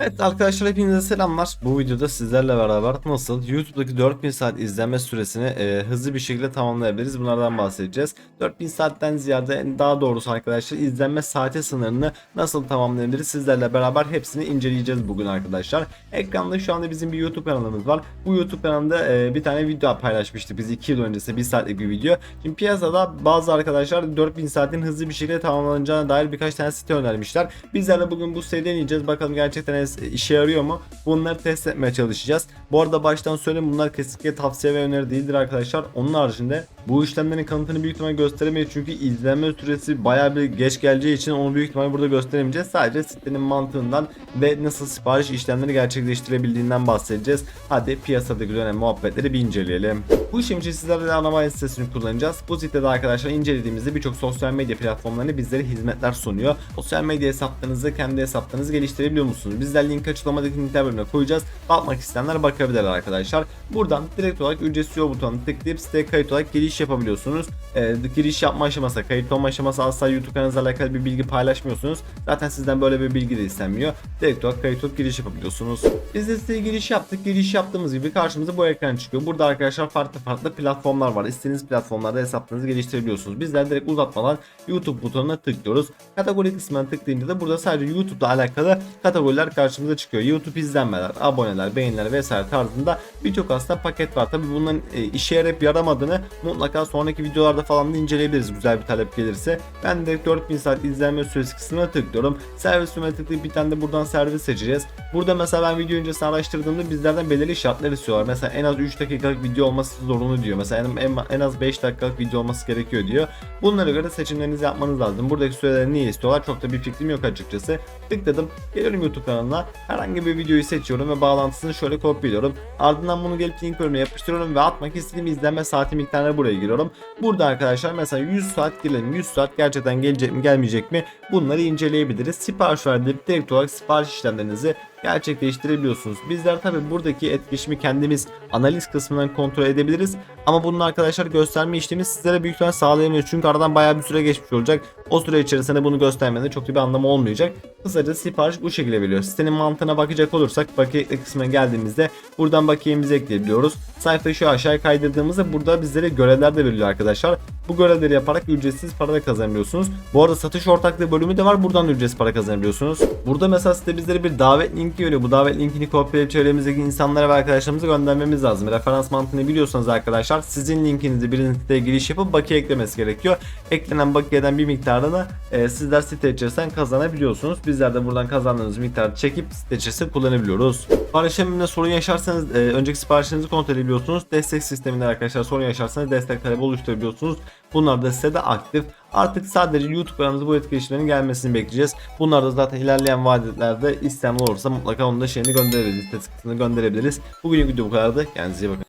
Evet arkadaşlar hepinize selamlar. Bu videoda sizlerle beraber nasıl YouTube'daki 4000 saat izlenme süresini e, hızlı bir şekilde tamamlayabiliriz. Bunlardan bahsedeceğiz. 4000 saatten ziyade daha doğrusu arkadaşlar izlenme saati sınırını nasıl tamamlayabiliriz sizlerle beraber hepsini inceleyeceğiz bugün arkadaşlar. Ekranda şu anda bizim bir YouTube kanalımız var. Bu YouTube kanalında e, bir tane video paylaşmıştık biz 2 yıl öncesi 1 saatlik bir video. Şimdi piyasada bazı arkadaşlar 4000 saatin hızlı bir şekilde tamamlanacağına dair birkaç tane site önermişler. Bizler de bugün bu siteyi deneyeceğiz. Bakalım gerçekten işe yarıyor mu? Bunları test etmeye çalışacağız. Bu arada baştan söyleyeyim bunlar kesinlikle tavsiye ve öneri değildir arkadaşlar. Onun haricinde bu işlemlerin kanıtını büyük ihtimalle gösteremeyiz çünkü izlenme süresi bayağı bir geç geleceği için onu büyük ihtimalle burada gösteremeyeceğiz. Sadece sitenin mantığından ve nasıl sipariş işlemleri gerçekleştirebildiğinden bahsedeceğiz. Hadi piyasadaki dönem muhabbetleri bir inceleyelim. Bu işlem için sizlerle anama sitesini kullanacağız. Bu sitede arkadaşlar incelediğimizde birçok sosyal medya platformlarını bizlere hizmetler sunuyor. Sosyal medya hesaplarınızı kendi hesaplarınızı geliştirebiliyor musunuz? Bizler link açıklamadaki linkler bölümüne koyacağız. Bakmak isteyenler bakabilirler arkadaşlar. Buradan direkt olarak ücretsiz yol butonuna tıklayıp siteye kayıt olarak giriş yapabiliyorsunuz. Ee, giriş yapma aşaması, kayıt olma aşaması asla YouTube kanalınızla alakalı bir bilgi paylaşmıyorsunuz. Zaten sizden böyle bir bilgi de istenmiyor. Direkt olarak kayıt olup giriş yapabiliyorsunuz. Biz de siteye giriş yaptık. Giriş yaptığımız gibi karşımıza bu ekran çıkıyor. Burada arkadaşlar farklı farklı platformlar var. İstediğiniz platformlarda hesaplarınızı geliştirebiliyorsunuz. Bizler direkt uzatmadan YouTube butonuna tıklıyoruz. Kategori kısmına tıklayınca da burada sadece YouTube'la alakalı kategoriler karşımıza çıkıyor. YouTube izlenmeler, aboneler, beğeniler vesaire tarzında birçok aslında paket var. Tabi bunların e, işe yarayıp yaramadığını mutlaka sonraki videolarda falan da inceleyebiliriz güzel bir talep gelirse. Ben direkt 4000 saat izlenme süresi kısmına tıklıyorum. Servis tıklayıp bir tane de buradan servis seçeceğiz. Burada mesela ben video öncesini araştırdığımda bizlerden belirli şartlar istiyorlar. Mesela en az 3 dakikalık video olması zorunlu diyor. Mesela en, en, az 5 dakikalık video olması gerekiyor diyor. Bunlara göre seçimlerinizi yapmanız lazım. Buradaki süreleri niye istiyorlar çok da bir fikrim yok açıkçası. Tıkladım. Geliyorum YouTube kanalına. Herhangi bir videoyu seçiyorum ve bağlantısını şöyle kopyalıyorum. Ardından bunu gelip link bölümüne yapıştırıyorum ve atmak istediğim izlenme saati miktarına buraya giriyorum. Burada arkadaşlar mesela 100 saat girelim. 100 saat gerçekten gelecek mi gelmeyecek mi bunları inceleyebiliriz. Sipariş verdirip direkt olarak sipariş işlemlerinizi gerçekleştirebiliyorsunuz. Bizler tabi buradaki etkileşimi kendimiz analiz kısmından kontrol edebiliriz. Ama bunun arkadaşlar gösterme işlemi sizlere büyük ihtimalle sağlayamıyoruz. Çünkü aradan bayağı bir süre geçmiş olacak. O süre içerisinde bunu göstermenin çok da bir anlamı olmayacak. Kısaca sipariş bu şekilde veriliyor. Sitenin mantığına bakacak olursak bakiye ekle kısmına geldiğimizde buradan bakiyemizi ekleyebiliyoruz. Sayfayı şu aşağıya kaydırdığımızda burada bizlere görevler de veriliyor arkadaşlar. Bu görevleri yaparak ücretsiz para da kazanabiliyorsunuz. Bu arada satış ortaklığı bölümü de var. Buradan da ücretsiz para kazanabiliyorsunuz. Burada mesela site bizlere bir davet linki veriyor. Bu davet linkini kopyalayıp çevremizdeki insanlara ve arkadaşlarımıza göndermemiz lazım. Referans mantığını biliyorsanız arkadaşlar sizin linkinizi birinin siteye giriş yapıp bakiye eklemesi gerekiyor. Eklenen bakiyeden bir miktarını e, sizler site içerisinden kazanabiliyorsunuz. Bizler de buradan kazandığınız miktarı çekip site içerisinde kullanabiliyoruz. Sipariş işleminde sorun yaşarsanız e, önceki siparişlerinizi kontrol edebiliyorsunuz. Destek sisteminde arkadaşlar sorun yaşarsanız destek talebi oluşturabiliyorsunuz. Bunlar da sitede aktif. Artık sadece YouTube kanalımıza bu etkileşimlerin gelmesini bekleyeceğiz. Bunlar da zaten ilerleyen vadelerde istemli olursa mutlaka onun da şeyini gönderebiliriz. Tespitini gönderebiliriz. Bugün video bu kadardı. Kendinize iyi bakın.